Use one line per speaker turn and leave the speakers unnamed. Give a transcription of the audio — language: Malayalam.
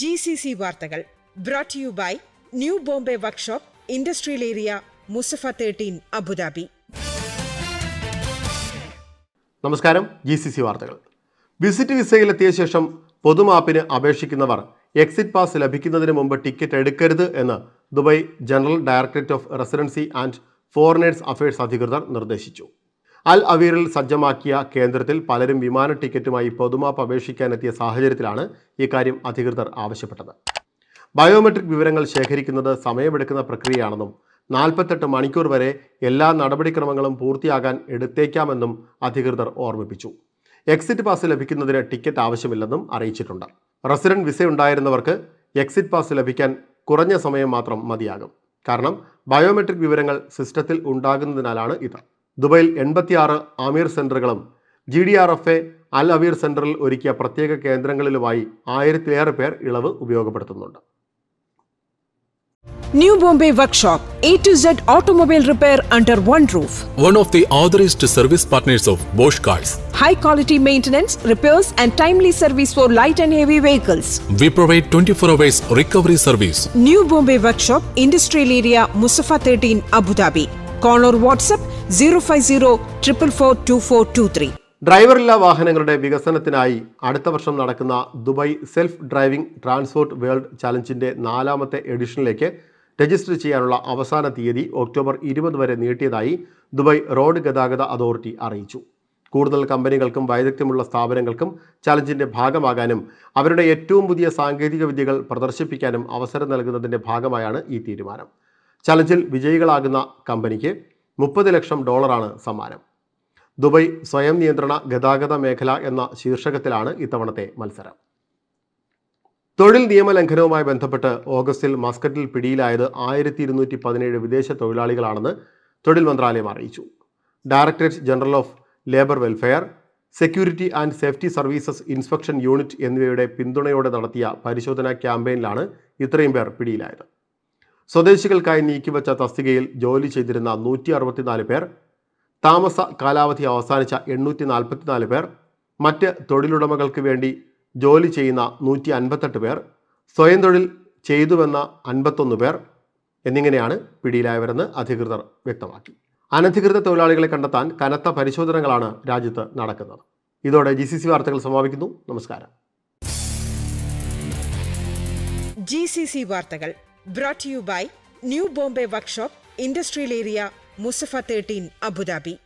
ജി സി സി വാർത്തകൾ brought you by new Bombay workshop industrial area Musaffah thirteen Abu Dhabi
നമസ്കാരം ജി സി സി വാർത്തകൾ. വിസിറ്റ് വിസയിലെത്തിയ ശേഷം പൊതുമാപ്പിന് അപേക്ഷിക്കുന്നവർ എക്സിറ്റ് പാസ് ലഭിക്കുന്നതിന് മുമ്പ് ടിക്കറ്റ് എടുക്കരുത് എന്ന് Dubai general directorate of residency and foreigners affairs അധികൃതർ നിർദ്ദേശിച്ചു. അൽ അവീറിൽ സജ്ജമാക്കിയ കേന്ദ്രത്തിൽ പലരും വിമാന ടിക്കറ്റുമായി പൊതുമാപ്പ് അപേക്ഷിക്കാനെത്തിയ സാഹചര്യത്തിലാണ് ഇക്കാര്യം അധികൃതർ ആവശ്യപ്പെട്ടത്. ബയോമെട്രിക് വിവരങ്ങൾ ശേഖരിക്കുന്നത് സമയമെടുക്കുന്ന പ്രക്രിയയാണെന്നും നാൽപ്പത്തെട്ട് മണിക്കൂർ വരെ എല്ലാ നടപടിക്രമങ്ങളും പൂർത്തിയാകാൻ എടുത്തേക്കാമെന്നും അധികൃതർ ഓർമ്മിപ്പിച്ചു. എക്സിറ്റ് പാസ് ലഭിക്കുന്നതിന് ടിക്കറ്റ് ആവശ്യമില്ലെന്നും അറിയിച്ചിട്ടുണ്ട്. റെസിഡന്റ് വിസ ഉണ്ടായിരുന്നവർക്ക് എക്സിറ്റ് പാസ് ലഭിക്കാൻ കുറഞ്ഞ സമയം മാത്രം മതിയാകും. കാരണം ബയോമെട്രിക് വിവരങ്ങൾ സിസ്റ്റത്തിൽ ഉണ്ടാകുന്നതിനാലാണ് ഇത്. ദുബൈയിൽ എൺപത്തിയാറ് അമീർ സെന്ററുകളും G D R F A Al Aweer സെന്ററിൽ ഒരുക്കിയ പ്രത്യേക കേന്ദ്രങ്ങളിലുമായി ആയിരത്തിലേറെ പേർ ഇളവ് ഉപയോഗപ്പെടുത്തുന്നുണ്ട്
New Bombay Workshop A to Z automobile repair under one roof.
one of the authorized service partners of Bosch Cars.
high quality maintenance, repairs, and timely service for light and heavy vehicles.
We provide 24 hours recovery service.
New Bombay Workshop, Industrial Area, Musafa 13, Abu Dhabi. Call or WhatsApp 050 444
ഡ്രൈവറില്ലാ വാഹനങ്ങളുടെ വികസനത്തിനായി അടുത്ത വർഷം നടക്കുന്ന Dubai self driving transport world ചലഞ്ചിന്റെ നാലാമത്തെ എഡിഷനിലേക്ക് രജിസ്റ്റർ ചെയ്യാനുള്ള അവസാന തീയതി ഒക്ടോബർ ഇരുപത് വരെ നീട്ടിയതായി ദുബായ് റോഡ് ഗതാഗത അതോറിറ്റി അറിയിച്ചു. കൂടുതൽ കമ്പനികൾക്കും വൈദഗ്ധ്യമുള്ള സ്ഥാപനങ്ങൾക്കും ചലഞ്ചിന്റെ ഭാഗമാകാനും അവരുടെ ഏറ്റവും പുതിയ സാങ്കേതിക വിദ്യകൾ പ്രദർശിപ്പിക്കാനും അവസരം നൽകുന്നതിന്റെ ഭാഗമായാണ് ഈ തീരുമാനം. ചലഞ്ചിൽ വിജയികളാകുന്ന കമ്പനിക്ക് മുപ്പത് ലക്ഷം ഡോളറാണ് സമ്മാനം. ദുബൈ സ്വയം നിയന്ത്രണ ഗതാഗത മേഖല എന്ന ശീർഷകത്തിലാണ് ഇത്തവണത്തെ മത്സരം. തൊഴിൽ നിയമലംഘനവുമായി ബന്ധപ്പെട്ട് ഓഗസ്റ്റിൽ മസ്കറ്റിൽ പിടിയിലായത് ആയിരത്തി ഇരുന്നൂറ്റി പതിനേഴ് വിദേശ തൊഴിലാളികളാണെന്ന് തൊഴിൽ മന്ത്രാലയം അറിയിച്ചു. Directorate general of labour welfare security and safety services inspection unit എന്നിവയുടെ പിന്തുണയോടെ നടത്തിയ പരിശോധനാ ക്യാമ്പയിനിലാണ് ഇത്രയും പേർ പിടിയിലായത്. സ്വദേശികൾക്കായി നീക്കിവച്ച തസ്തികയിൽ ജോലി ചെയ്തിരുന്ന നൂറ്റി അറുപത്തിനാല് പേർ താമസ കാലാവധി അവസാനിച്ച എണ്ണൂറ്റി നാൽപ്പത്തിനാല് പേർ മറ്റ് തൊഴിലുടമകൾക്ക് വേണ്ടി ജോലി ചെയ്യുന്ന നൂറ്റി അൻപത്തെട്ട് പേർ സ്വയം തൊഴിൽ ചെയ്തുവെന്ന അൻപത്തൊന്ന് പേർ എന്നിങ്ങനെയാണ് പിടിയിലായവരെന്ന് അധികൃതർ വ്യക്തമാക്കി. അനധികൃത തൊഴിലാളികളെ കണ്ടെത്താൻ കനത്ത പരിശോധനകളാണ് രാജ്യത്ത് നടക്കുന്നത്. ഇതോടെ ജി സി സി വാർത്തകൾ സമാപിക്കുന്നു. നമസ്കാരം.
ജി സി സി വാർത്തകൾ brought to you by New Bombay Workshop, Industrial Area, Mustafa 13, Abu Dhabi.